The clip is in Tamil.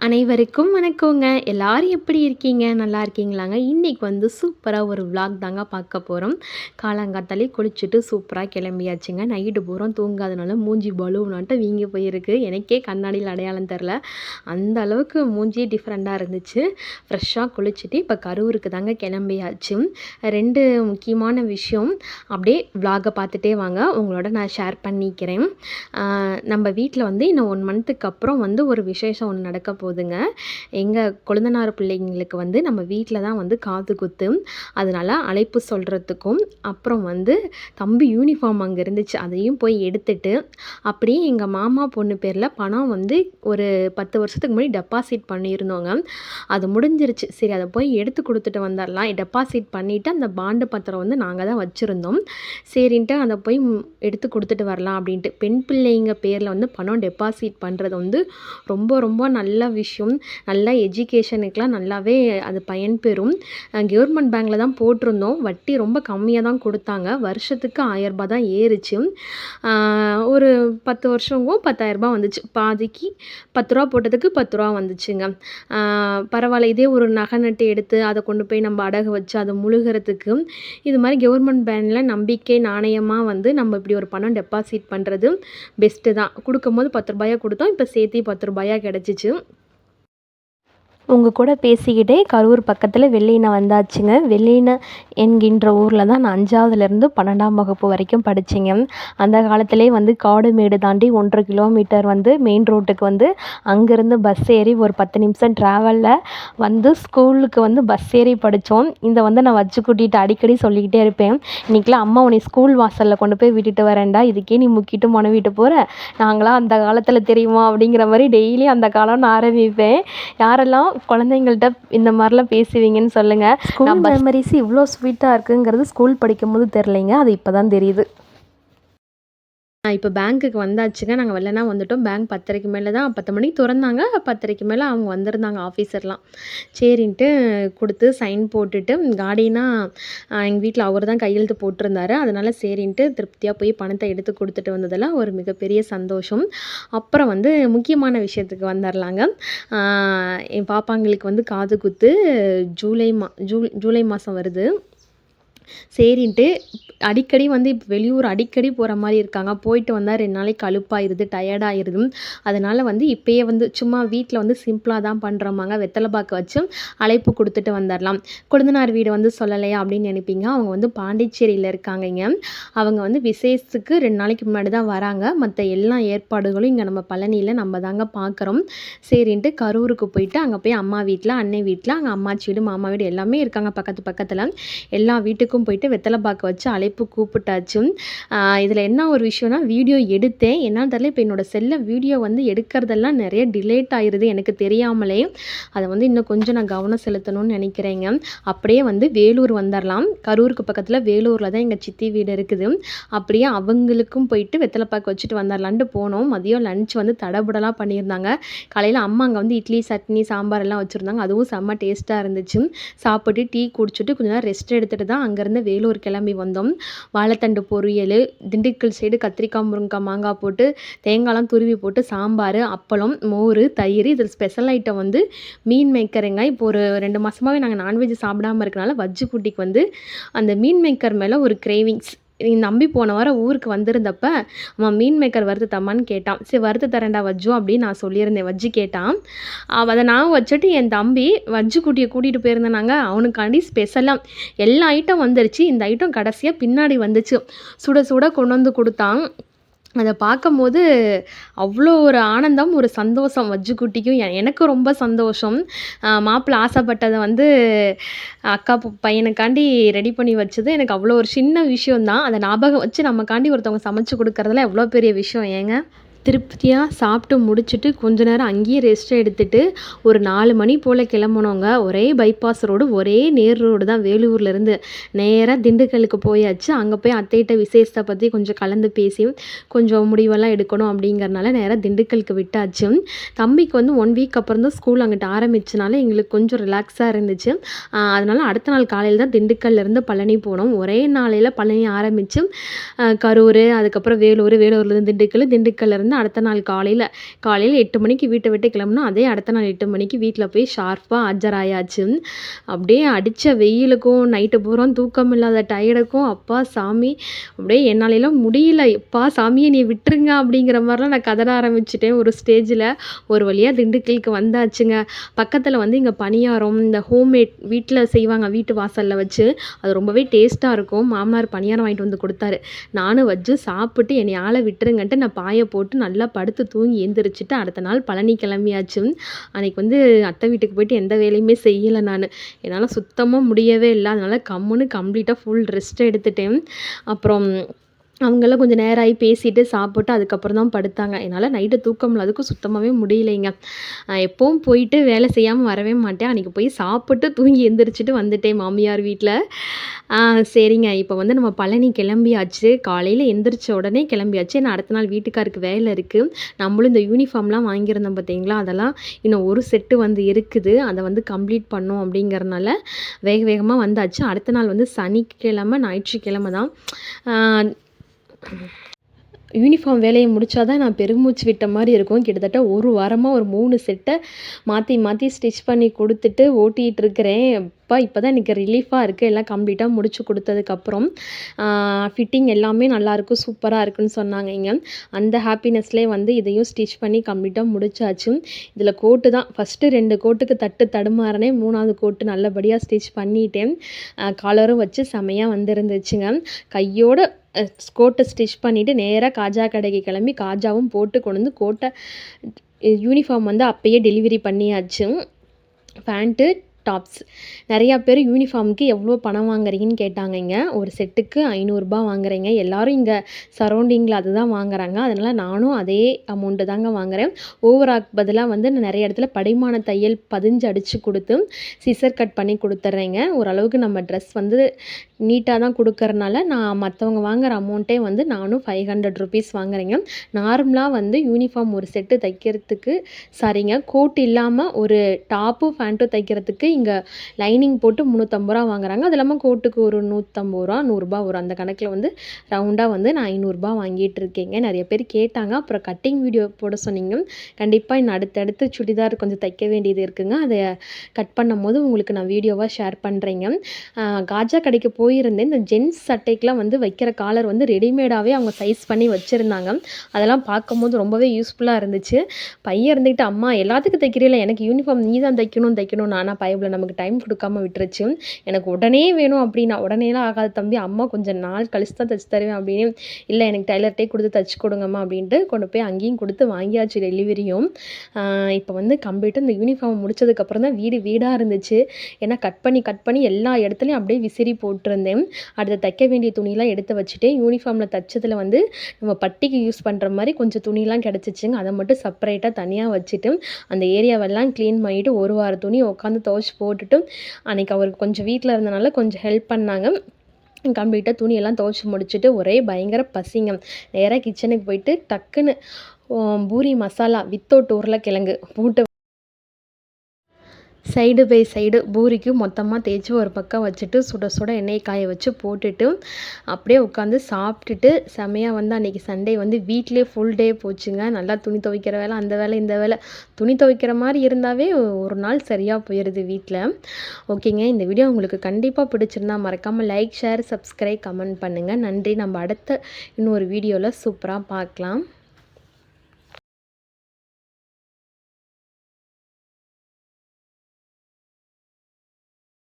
அனைவருக்கும் வணக்கங்க. எல்லாரும் எப்படி இருக்கீங்க? நல்லா இருக்கீங்களாங்க? இன்றைக்கி வந்து சூப்பராக ஒரு விளாக் தாங்க பார்க்க போகிறோம் காலங்காத்தாலே குளிச்சுட்டு சூப்பராக கிளம்பியாச்சுங்க. நைட்டு பூரம் தூங்காதனால மூஞ்சி பலூனாட்டம் வீங்கி போயிருக்கு. எனக்கே கண்ணாடியில் அடையாளம் தெரில. அந்த அளவுக்கு மூஞ்சி டிஃப்ரெண்ட்டாக இருந்துச்சு. ஃப்ரெஷ்ஷாக குளிச்சுட்டு இப்போ கரூருக்கு தாங்க கிளம்பியாச்சு. ரெண்டு முக்கியமான விஷயம். அப்படியே விளாகை பார்த்துட்டே வாங்க. உங்களோட நான் ஷேர் பண்ணிக்கிறேன். நம்ம வீட்டில் வந்து இன்னும் ஒன் மந்த்துக்கு அப்புறம் வந்து ஒரு விசேஷம் ஒன்று நடக்க போதுங்க. எங்கள் கொழுந்தனார் பிள்ளைங்களுக்கு வந்து நம்ம வீட்டில் தான் வந்து காது குத்து அதனால் அழைப்பு சொல்கிறதுக்கும் அப்புறம் வந்து தம்பி யூனிஃபார்ம் அங்கே இருந்துச்சு அதையும் போய் எடுத்துட்டு அப்படியே எங்கள் மாமா பொண்ணு பேரில் பணம் வந்து ஒரு பத்து வருஷத்துக்கு முன்னாடி டெபாசிட் பண்ணியிருந்தோங்க. அது முடிஞ்சிருச்சு. சரி அதை போய் எடுத்து கொடுத்துட்டு வந்துடலாம் டெபாசிட் பண்ணிவிட்டு அந்த பாண்டு பத்திரம் வந்து நாங்கள் தான் வச்சுருந்தோம். சரின்ட்டு அதை போய் எடுத்து கொடுத்துட்டு வரலாம் அப்படின்ட்டு. பெண் பிள்ளைங்க பேரில் வந்து பணம் டெபாசிட் பண்ணுறது வந்து ரொம்ப ரொம்ப நல்ல விஷயம். நல்லா எஜுகேஷனுக்கெலாம் நல்லாவே அது பயன்பெறும் கவர்மெண்ட் பேங்க்கில் தான் போட்டிருந்தோம். வட்டி ரொம்ப கம்மியாக தான் கொடுத்தாங்க. வருஷத்துக்கு ஆயரரூபா தான் ஏறுச்சு. ஒரு பத்து வருஷங்கும் பத்தாயிரரூபா வந்துச்சு. பாதிக்கு பத்து ரூபா போட்டதுக்கு பத்து ரூபா வந்துச்சுங்க. பரவாயில்ல. இதே ஒரு நகை நட்டு எடுத்து அதை கொண்டு போய் நம்ம அடகு வச்சு அதை முழுகிறதுக்கு இது மாதிரி கவர்மெண்ட் பேங்கில் நம்பிக்கை நாணயமாக வந்து நம்ம இப்படி ஒரு பணம் டெபாசிட் பண்ணுறது பெஸ்ட்டு தான். கொடுக்கும்போது பத்து ரூபாயாக கொடுத்தோம். இப்போ சேர்த்து பத்து ரூபாயா கிடச்சிச்சு. உங்கள் கூட பேசிக்கிட்டே கரூர் பக்கத்தில் வெள்ளியின வந்தாச்சுங்க. வெள்ளியின என்கின்ற ஊரில் தான் நான் அஞ்சாவதுலேருந்து பன்னெண்டாம் வகுப்பு வரைக்கும் படித்தேங்க அந்த காலத்திலே வந்து காடு மேடு தாண்டி ஒன்றரை கிலோமீட்டர் வந்து மெயின் ரோட்டுக்கு வந்து அங்கேருந்து பஸ் ஏறி ஒரு பத்து நிமிஷம் ட்ராவலில் வந்து ஸ்கூலுக்கு வந்து பஸ் ஏறி படித்தோம் இதை வந்து நான் வச்சு கூட்டிகிட்டு அடிக்கடி சொல்லிக்கிட்டே இருப்பேன். இன்றைக்கெலாம் அம்மா உன்னை ஸ்கூல் வாசலில் கொண்டு போய் விட்டுட்டு வரேன்டா. இதுக்கே நீ முக்கிட்டு மொனவிட்டு போகிற நாங்களாம் அந்த காலத்தில் தெரியுமா அப்படிங்கிற மாதிரி டெய்லி அந்த காலம்னு ஆரம்பிப்பேன். யாரெல்லாம் குழந்தைங்கள்ட்ட இந்த மாதிரிலாம் பேசுவீங்கன்னு சொல்லுங்கள் ஸ்கூல் மெமரிஸ் இவ்வளோ ஸ்வீட்டாக இருக்குங்கிறது ஸ்கூல் படிக்கும்போது தெரிலைங்க அது இப்போ தான் தெரியுது. இப்போ பேங்க்குக்கு வந்தாச்சுங்க. நாங்கள் வெள்ளனா வந்துட்டோம். பேங்க் பத்தரைக்கு மேலே தான் பத்து மணிக்கு திறந்தாங்க. பத்தரைக்கு மேலே அவங்க வந்திருந்தாங்க ஆஃபீஸர்லாம் சரின்ட்டு கொடுத்து சைன் போட்டுட்டு காடினா எங்கள் வீட்டில் அவர் தான் கையெழுத்து போட்டிருந்தாரு. அதனால் சரின்ட்டு திருப்தியாக போய் பணத்தை எடுத்து கொடுத்துட்டு வந்ததெல்லாம் ஒரு மிகப்பெரிய சந்தோஷம். அப்புறம் வந்து முக்கியமான விஷயத்துக்கு வந்துடலாங்க என் பாப்பாங்களுக்கு வந்து காது குத்து ஜூலை மா ஜூ ஜூலை மாதம் வருது. சரின்ட்டு அடிக்கடி வந்து இப்போ வெளியூர் அடிக்கடி போகிற மாதிரி இருக்காங்க. போயிட்டு வந்தால் ரெண்டு நாளைக்கு கழுப்பாயிருது டயர்டாயிருது அதனால் வந்து இப்போயே வந்து சும்மா வீட்டில் வந்து சிம்பிளாக தான் பண்ணுறோமாங்க வெத்தலை பாக்கு வச்சு அழைப்பு கொடுத்துட்டு வந்துடலாம் கொழுந்தனார் வீடு வந்து சொல்லலையா அப்படின்னு நினைப்பீங்க. அவங்க வந்து பாண்டிச்சேரியில் இருக்காங்கங்க. அவங்க வந்து விசேஷத்துக்கு ரெண்டு நாளைக்கு முன்னாடி தான் வராங்க. மற்ற எல்லா ஏற்பாடுகளும் இங்கே நம்ம பழனியில் நம்ம தாங்க பார்க்குறோம் சரின்ட்டு கரூருக்கு போயிட்டு அங்கே போய் அம்மா வீட்டில் அன்னை வீட்டில் அங்கே அம்மாச்சி வீடு மாமா வீடு எல்லாமே இருக்காங்க. பக்கத்து பக்கத்தில். எல்லா வீட்டுக்கும் போயிட்டு வெத்தலை பாக்கு வச்சு அழைப்பு கூப்பிட்டாச்சு. இதில் என்ன ஒரு விஷயம்னா வீடியோ எடுத்தேன். என்னன்னு தெரியல இப்போ என்னோடய செல்லை வீடியோ வந்து எடுக்கிறதெல்லாம் நிறைய டிலேட் ஆயிடுது எனக்கு தெரியாமலே. அதை வந்து இன்னும் கொஞ்சம் நான் கவனம் செலுத்தணும்னு நினைக்கிறேங்க. அப்படியே வந்து வேலூர் வந்துடலாம் கரூருக்கு பக்கத்தில் வேலூரில் தான் எங்கள் சித்தி வீடு இருக்குது. அப்படியே அவங்களுக்கும் போயிட்டு வெத்தலை பாக்கு வச்சுட்டு வந்துடலான்ட்டு போனோம். மதியம் லன்ச் வந்து தடபுடலாக பண்ணியிருந்தாங்க. காலையில் அம்மா அங்கே வந்து இட்லி சட்னி சாம்பார் எல்லாம் வச்சுருந்தாங்க. அதுவும் செம்ம டேஸ்ட்டாக இருந்துச்சு. சாப்பிட்டு டீ குடிச்சிட்டு கொஞ்சம் நேரம் ரெஸ்ட் எடுத்துகிட்டு தான் அங்கே அங்கேருந்து வேலூர் கிளம்பி வந்தோம். வாழைத்தண்டு பொரியல் திண்டுக்கல் சைடு கத்திரிக்காய் முருங்கைக்காய் மாங்காய் போட்டு தேங்காய்லாம் துருவி போட்டு சாம்பார் அப்பளம் மோர் தயிர். இதில் ஸ்பெஷல் ஐட்டம் வந்து மீன் மேக்கருங்க. இப்போ ஒரு ரெண்டு மாதமாகவே நாங்கள் நான்வெஜ் சாப்பிடாம இருக்கனால வஜ்ஜு குட்டிக்கு வந்து அந்த மீன் மேக்கர் மேலே ஒரு கிரேவிங்ஸ் என் தம்பி போன வாரம் ஊருக்கு வந்திருந்தப்ப அவன் மீன் மேக்கர் வறுத்து தம்மான்னு கேட்டான். சரி வறுத்து தரேன்டா வஜ்ஜு அப்படின்னு நான் சொல்லியிருந்தேன். வஜ்ஜு கேட்டான். அதை நான் வச்சுட்டு என் தம்பி வஜ்ஜு குட்டியை கூட்டிகிட்டு போயிருந்தேனாங்க. அவனுக்காண்டி ஸ்பெஷலாக எல்லா ஐட்டம் வந்துருச்சு. இந்த ஐட்டம் கடைசியாக பின்னாடி வந்துச்சு. சுட சுட கொண்டு வந்து கொடுத்தான். அதை பார்க்கும்போது அவ்வளோ ஒரு ஆனந்தம் ஒரு சந்தோஷம் வஜ்ஜு குட்டிக்கும் எ- எனக்கு ரொம்ப சந்தோஷம். மாப்பிள்ளை ஆசைப்பட்டதை வந்து அக்கா பையனுக்காண்டி ரெடி பண்ணி வச்சது. எனக்கு அவ்வளோ ஒரு சின்ன விஷயம்தான். அதை ஞாபகம் வச்சு நமக்காண்டி ஒருத்தவங்க சமைச்சு கொடுக்கறதுல எவ்வளோ பெரிய விஷயம் ஏங்க? திருப்தியாக சாப்பிட்டு முடிச்சுட்டு கொஞ்ச நேரம் அங்கேயே ரெஸ்ட் எடுத்துட்டு ஒரு நாலு மணி போல் கிளம்புனோங்க. ஒரே பைபாஸ் ரோடு ஒரே நேர் ரோடு தான் வேலூர்லேருந்து நேராக திண்டுக்கலுக்கு போயாச்சு. அங்கே போய் அத்தைகிட்ட விசேஷத்தை பற்றி கொஞ்சம் கலந்து பேசி கொஞ்சம் முடிவெல்லாம் எடுக்கணும் அப்படிங்கிறனால நேராக திண்டுக்கலுக்கு விட்டாச்சு. தம்பிக்கு வந்து ஒன் வீக் அப்புறம் தான் ஸ்கூல் அங்கிட்ட ஆரம்பிச்சனால எங்களுக்கு கொஞ்சம் ரிலாக்ஸாக இருந்துச்சு. அதனால் அடுத்த நாள் காலையில் தான் திண்டுக்கல்லேருந்து பழனி போனோம். ஒரே நாளையில் பழனி ஆரம்பித்து கரூர் அதுக்கப்புறம் வேலூர் வேலூர்லேருந்து திண்டுக்கல் திண்டுக்கல்லேருந்து வந்து அடுத்த நாள் காலையில் காலையில் எட்டு மணிக்கு வீட்டை விட்டு கிளம்புனா அதே அடுத்த நாள் எட்டு மணிக்கு வீட்டில் போய் ஷார்ப்பாக ஆஜராயாச்சு அப்படியே அடித்த வெயிலுக்கும் நைட்டு பூரா தூக்கம் இல்லாத டயர்டுக்கும் அப்பா சாமி அப்படியே என்னாலெல்லாம் முடியல. எப்பா சாமியை நீ விட்டுருங்க அப்படிங்கிற மாதிரிலாம் நான் கதற ஆரம்பிச்சிட்டேன். ஒரு ஸ்டேஜில் ஒரு வழியாக திண்டுக்கலுக்கு வந்தாச்சுங்க. பக்கத்தில் வந்து இங்கே பணியாரம் இந்த ஹோம்மேட் வீட்டில் செய்வாங்க வீட்டு வாசலில் வச்சு. அது ரொம்பவே டேஸ்ட்டாக இருக்கும். மாமனார் பணியாரம் வாங்கிட்டு வந்து கொடுத்தாரு. நானும் வச்சு சாப்பிட்டு என்னை ஆளை விட்டுருங்கன்ட்டு நான் பாயை போட்டு நல்லா படுத்து தூங்கி எந்திரிச்சிட்டு அடுத்த நாள் பழனி கிளம்பியாச்சு அன்றைக்கி வந்து அத்தை வீட்டுக்கு போயிட்டு எந்த வேலையுமே செய்யலை நான். என்னால் சுத்தமாக முடியவே இல்லை. அதனால் கம்முன்னு கம்ப்ளீட்டாக ஃபுல் ரெஸ்ட் எடுத்துட்டேன். அப்புறம் அவங்கெல்லாம் கொஞ்சம் நேரம் ஆகி பேசிட்டு சாப்பிட்டு அதுக்கப்புறம் தான் படுத்தாங்க. என்னால் நைட்டு தூக்கம் அதுக்கும் சுத்தமாகவே முடியலைங்க. எப்போவும் போயிட்டு வேலை செய்யாமல் வரவே மாட்டேன். அன்றைக்கி போய் சாப்பிட்டு தூங்கி எந்திரிச்சிட்டு வந்துட்டேன் மாமியார் வீட்டில் சரிங்க. இப்போ வந்து நம்ம பழனி கிளம்பியாச்சு. காலையில் எந்திரிச்ச உடனே கிளம்பியாச்சு. ஏன்னா அடுத்த நாள் வீட்டுக்காருக்கு வேலை இருக்குது நம்மளும் இந்த யூனிஃபார்ம்லாம் வாங்கியிருந்தோம் பார்த்தீங்களா அதெல்லாம் இன்னும் ஒரு செட்டு வந்து இருக்குது. அதை வந்து கம்ப்ளீட் பண்ணோம் அப்படிங்கிறனால வேக வேகமாக வந்தாச்சு. அடுத்த நாள் வந்து சனிக்கிழமை ஞாயிற்றுக்கிழமை தான். யூனிஃபார்ம் வேலையை முடித்தா தான் நான் பெருமூச்சு விட்ட மாதிரி இருக்கும். கிட்டத்தட்ட ஒரு வாரமாக ஒரு மூணு செட்டை மாற்றி மாற்றி ஸ்டிச் பண்ணி கொடுத்துட்டு ஓட்டிகிட்டு இருக்கிறேன். அப்பா இப்போ தான் எனக்கு ரிலீஃபாக இருக்குது எல்லாம் கம்ப்ளீட்டாக முடிச்சு கொடுத்ததுக்கப்புறம் ஃபிட்டிங் எல்லாமே நல்லாயிருக்கும் சூப்பராக இருக்குன்னு சொன்னாங்க இங்கே. அந்த ஹாப்பினஸ்லேயே வந்து இதையும் ஸ்டிச் பண்ணி கம்ப்ளீட்டாக முடிச்சாச்சு. இதில் கோட்டு தான். ஃபஸ்ட்டு ரெண்டு கோட்டுக்கு தட்டு தடுமாறினே மூணாவது கோட்டு நல்லபடியாக ஸ்டிச் பண்ணிட்டேன். காலரும் வச்சு செமையாக வந்துருந்துச்சுங்க. கையோட கோட்டை ஸ்டிச் பண்ணிவிட்டு நேராக காஜா கடைக்கு கிளம்பி காஜாவும் போட்டு கொண்டு வந்து கோட்டை யூனிஃபார்ம் வந்து அப்போயே டெலிவரி பண்ணியாச்சு. பேண்ட்டு டாப்ஸ் நிறையா பேர் யூனிஃபார்முக்கு எவ்வளோ பணம் வாங்குறீங்கன்னு கேட்டாங்க இங்கே. ஒரு செட்டுக்கு ஐநூறுரூபா வாங்குறீங்க. எல்லோரும் இங்கே சரௌண்டிங்கில் அதுதான் வாங்குறாங்க. அதனால் நானும் அதே அமௌண்ட்டு தாங்க வாங்குகிறேன் ஓவராக் பதிலாக வந்து நான் நிறைய இடத்துல படிமான தையல் பதிஞ்சு அடித்து கொடுத்து சிசர் கட் பண்ணி கொடுத்துட்றேங்க ஓரளவுக்கு நம்ம ட்ரெஸ் வந்து நீட்டாக தான் கொடுக்கறனால நான் மற்றவங்க வாங்குகிற அமௌண்ட்டே வந்து நானும் ஃபைவ் ஹண்ட்ரட் ருபீஸ் வாங்குறேங்க. நார்மலாக வந்து யூனிஃபார்ம் ஒரு செட்டு தைக்கிறதுக்கு சரிங்க கோட் இல்லாமல் ஒரு டாப்பு ஃபேண்ட்டும் தைக்கிறதுக்கு இங்கே லைனிங் போட்டு முந்நூற்றம்பது ரூபா வாங்குறாங்க. அது இல்லாமல் கோட்டுக்கு ஒரு நூற்றம்பது ரூபா நூறுரூபா வரும். அந்த கணக்கில் வந்து ரவுண்டாக வந்து நான் ஐநூறுரூபா வாங்கிட்டு இருக்கேங்க. நிறைய பேர் கேட்டாங்க. அப்புறம் கட்டிங் வீடியோ போட சொன்னீங்க. கண்டிப்பாக இன்னும் அடுத்தடுத்து சுடிதார் கொஞ்சம் தைக்க வேண்டியது இருக்குங்க. அதை கட் பண்ணும்போது உங்களுக்கு நான் வீடியோவாக ஷேர் பண்ணுறேங்க காஜா கடைக்கு போயிருந்தேன். இந்த ஜென்ஸ் சட்டைக்கெலாம் வந்து வைக்கிற காலர் வந்து ரெடிமேடாகவே அவங்க சைஸ் பண்ணி வச்சுருந்தாங்க. அதெல்லாம் பார்க்கும்போது ரொம்பவே யூஸ்ஃபுல்லாக இருந்துச்சு. பையன் இருந்துக்கிட்டு அம்மா எல்லாத்துக்கும் தைக்கிறீங்களா எனக்கு யூனிஃபார்ம் நீ தான் தைக்கணும் தைக்கணும் நானாக பயபில் நமக்கு டைம் கொடுக்காம விட்டுருச்சு. எனக்கு உடனே வேணும் அப்படின்னா உடனேலாம் ஆகாது தம்பி. அம்மா கொஞ்சம் நாள் கழிச்சு தான் தைச்சி தருவேன் அப்படின்னு. இல்லை எனக்கு டைலர்ட்டே கொடுத்து தைச்சி கொடுங்கம்மா அப்படின்ட்டு கொண்டு போய் அங்கேயும் கொடுத்து வாங்கியாச்சு டெலிவரியும் இப்போ வந்து கம்ப்ளீட்டாக இந்த யூனிஃபார்ம் முடிச்சதுக்கப்புறம் தான் வீடு வீடாக இருந்துச்சு. ஏன்னா கட் பண்ணி கட் பண்ணி எல்லா இடத்துலையும் அப்படியே விசிறி போட்டிருந்தேன். அடுத்து தைக்க வேண்டிய துணியெலாம் எடுத்து வச்சுட்டு யூனிஃபார்மில் தைச்சதில் வந்து நம்ம பட்டிக்கு யூஸ் பண்ணுற மாதிரி கொஞ்சம் துணிலாம் கிடச்சிச்சிங்க. அதை மட்டும் செப்பரேட்டாக தனியாக வச்சுட்டு அந்த ஏரியாவெல்லாம் க்ளீன் பண்ணிவிட்டு ஒரு வார துணி உட்காந்து துவச்சி போட்டுட்டு அன்றைக்கி அவருக்கு கொஞ்சம் வீட்டில் இருந்தனால கொஞ்சம் ஹெல்ப் பண்ணாங்க. கம்ப்ளீட்டாக துணியெல்லாம் துவச்சி முடிச்சுட்டு ஒரே பயங்கர பசிங்க. நேராக கிச்சனுக்கு போயிட்டு டக்குன்னு பூரி மசாலா வித்தவுட் உருளைக்கிழங்கு போட்டு சைடு பை சைடு பூரிக்கு மொத்தமாக தேய்ச்சி ஒரு பக்கம் வச்சுட்டு சுட சுட எண்ணெய் காய வச்சு போட்டுட்டு அப்படியே உட்காந்து சாப்பிட்டுட்டு செமையாக வந்து அன்றைக்கி சண்டே வந்து வீட்டிலே ஃபுல் டே போச்சுங்க. நல்லா துணி துவைக்கிற வேலை அந்த வேலை இந்த வேலை. துணி துவைக்கிற மாதிரி இருந்தாவே ஒரு நாள் சரியாக போயிடுது வீட்டில் ஓகேங்க இந்த வீடியோ உங்களுக்கு கண்டிப்பாக பிடிச்சிருந்தா மறக்காமல் லைக் ஷேர் சப்ஸ்கிரைப் கமெண்ட் பண்ணுங்கள் நன்றி. நம்ம அடுத்த இன்னொரு வீடியோவில் சூப்பராக பார்க்கலாம்.